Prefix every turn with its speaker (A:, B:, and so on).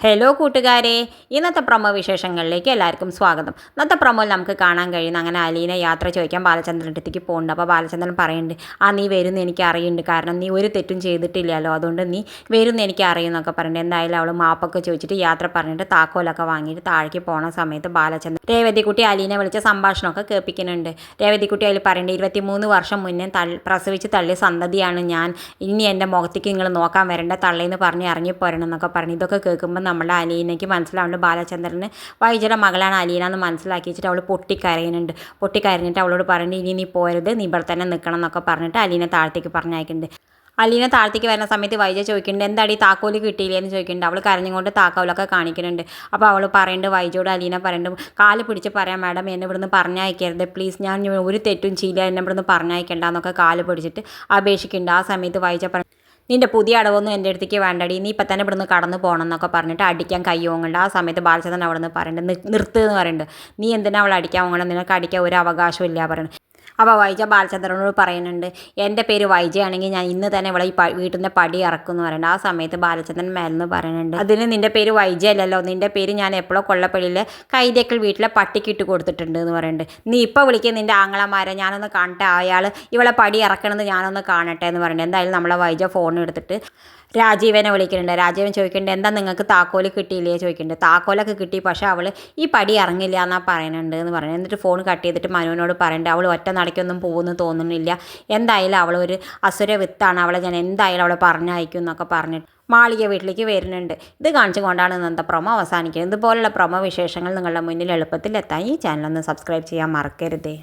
A: Hello കൂട്ടുകാരെ. ഇന്നത്തെ promo വിശേഷങ്ങളിലേക്ക് എല്ലാവർക്കും സ്വാഗതം. ഇന്നത്തെ പ്രൊമോയിൽ നമുക്ക് കാണാൻ കഴിയുന്ന അങ്ങനെ അലീന യാത്ര ചോദിക്കാൻ ബാലചന്ദ്രന്റെ അടുത്തേക്ക് പോകുന്നുണ്ട് അപ്പോൾ ബാലചന്ദ്രൻ പറയുന്നുണ്ട് ആ നീ വരുന്ന എനിക്ക് അറിയുന്നുണ്ട്. കാരണം നീ ഒരു തെറ്റും ചെയ്തിട്ടില്ലല്ലോ. അതുകൊണ്ട് നീ വരുന്ന എനിക്ക് അറിയുമെന്നൊക്കെ പറഞ്ഞിട്ട് എന്തായാലും അവൾ മാപ്പൊക്കെ ചോദിച്ചിട്ട് യാത്ര പറഞ്ഞിട്ട് താക്കോലൊക്കെ വാങ്ങിയിട്ട് താഴേക്ക് പോണ സമയത്ത് ബാലചന്ദ്രൻ രേവതിക്കുട്ടി അലീനെ വിളിച്ച സംഭാഷണമൊക്കെ കേൾപ്പിക്കുന്നുണ്ട്. രേവതിക്കുട്ടി അതിൽ പറയുന്നുണ്ട് ഇരുപത്തിമൂന്ന് വർഷം മുന്നേ തള്ളി പ്രസവിച്ച് തള്ളിയ സന്തതിയാണ് ഞാൻ. ഇനി എന്റെ മുഖത്തേക്ക് നിങ്ങൾ നോക്കാൻ വരേണ്ട തള്ളേന്ന് പറഞ്ഞ് ഇറങ്ങിപ്പോരണം എന്നൊക്കെ പറഞ്ഞു ഇതൊക്കെ കേൾക്കുമ്പോൾ നമ്മുടെ അലീനയ്ക്ക് മനസ്സിലാവുന്നുണ്ട് ബാലചന്ദ്രന് വൈജയുടെ മകളാണ് അലീന എന്ന് മനസ്സിലാക്കി വെച്ചിട്ട് അവൾ പൊട്ടിക്കരയുന്നുണ്ട്. പൊട്ടിക്കരഞ്ഞിട്ട് അവളോട് പറഞ്ഞു ഇനി നീ പോരുത് നീ ഇവിടെ തന്നെ നിൽക്കണം എന്നൊക്കെ പറഞ്ഞിട്ട് അലീനെ താഴത്തേക്ക് പറഞ്ഞയക്കുന്നുണ്ട്. അലീന താഴത്തേക്ക് വരുന്ന സമയത്ത് വൈജ ചോദിക്കുന്നുണ്ട് എന്താടി താക്കോൽ കിട്ടിയില്ലേ എന്ന് ചോദിക്കുന്നുണ്ട്. അവൾ കരഞ്ഞുകൊണ്ട് താക്കോലൊക്കെ കാണിക്കുന്നുണ്ട്. അപ്പോൾ അവൾ പറയുന്നുണ്ട് വൈജയോട് അലീന പറയുന്നുണ്ട് കാൽ പിടിച്ച് പറയാം മാഡം എന്നെ ഇവിടുന്ന് പറഞ്ഞയക്കരുത്. പ്ലീസ് ഞാൻ ഒരു തെറ്റും ചെയ്യില്ല. എന്നെ ഇവിടുന്ന് പറഞ്ഞയക്കണ്ട എന്നൊക്കെ കാൽ പിടിച്ചിട്ട് അപേക്ഷിക്കുന്നുണ്ട്. ആ സമയത്ത് വൈജ പറഞ്ഞു നിന്റെ പുതിയ അടവൊന്നും എന്റെ അടുത്തേക്ക് വേണ്ടടി. നീ ഇപ്പം തന്നെ ഇവിടുന്ന് കടന്നു പോകണം എന്നൊക്കെ പറഞ്ഞിട്ട് അടിക്കാൻ കൈ ഓങ്ങണ്ട. ആ സമയത്ത് ബാലചന്ദ്രൻ അവിടെ നിന്ന് പറയുന്നുണ്ട് നിർത്ത് എന്ന് പറയുന്നുണ്ട് നീ എന്തിനാ അവളെ അടിക്കാൻ ഓങ്ങണം നിനക്ക് അടിക്കാൻ ഒരു അവകാശവും ഇല്ല പറയുന്നത് അപ്പോൾ വൈജ ബാലചന്ദ്രനോട് പറയുന്നുണ്ട് എന്റെ പേര് വൈജയാണെങ്കിൽ ഞാൻ ഇന്ന് തന്നെ ഇവിടെ ഈ നിന്ന് പടി ഇറക്കും എന്ന് പറയുന്നുണ്ട്. ആ സമയത്ത് ബാലചന്ദ്രൻ മേലെന്ന് പറയുന്നുണ്ട് അതിന് നിന്റെ പേര് വൈജ അല്ലല്ലോ നിന്റെ പേര് ഞാൻ എപ്പോഴോ കൊള്ളപ്പള്ളിയിലെ കൈതേക്കൽ വീട്ടിലെ പട്ടിക്കിട്ട് കൊടുത്തിട്ടുണ്ട് എന്ന് പറയുന്നുണ്ട്. നീ ഇപ്പോൾ വിളിക്കുന്ന നിന്റെ ആങ്ങളമാരെ ഞാനൊന്ന് കാണട്ടെ അയാൾ ഇവളെ പടി ഇറക്കണമെന്ന് ഞാനൊന്ന് കാണട്ടെ എന്ന് പറയുന്നുണ്ട്. എന്തായാലും നമ്മളെ വൈജ ഫോൺ എടുത്തിട്ട് രാജീവനെ വിളിക്കുന്നുണ്ട്. രാജീവൻ ചോദിക്കുന്നുണ്ട് എന്താ നിങ്ങൾക്ക് താക്കോൽ കിട്ടിയില്ലേ? ചോദിക്കുന്നുണ്ട്. താക്കോലൊക്കെ കിട്ടി പക്ഷേ അവൾ ഈ പടി ഇറങ്ങില്ല എന്നാ പറയുന്നുണ്ട് എന്ന് പറയുന്നത് എന്നിട്ട് ഫോൺ കട്ട് ചെയ്തിട്ട് മനുവിനോട് പറയുന്നുണ്ട് അവൾ ഒറ്റ നടക്കൊന്നും പോകുന്നു തോന്നുന്നില്ല. എന്തായാലും അവൾ ഒരു അസുര വിത്താണ്. അവളെ ഞാൻ എന്തായാലും അവളെ പറഞ്ഞയക്കും എന്നൊക്കെ പറഞ്ഞിട്ട് മാളിക വീട്ടിലേക്ക് വരുന്നുണ്ട്. ഇത് കാണിച്ചു കൊണ്ടാണ് ഇന്നത്തെ പ്രൊമോ അവസാനിക്കുന്നത്. ഇതുപോലുള്ള പ്രൊമോ വിശേഷങ്ങൾ നിങ്ങളുടെ മുന്നിൽ എളുപ്പത്തിൽ എത്താൻ ഈ ചാനൽ ഒന്ന് സബ്സ്ക്രൈബ് ചെയ്യാൻ മറക്കരുതേ.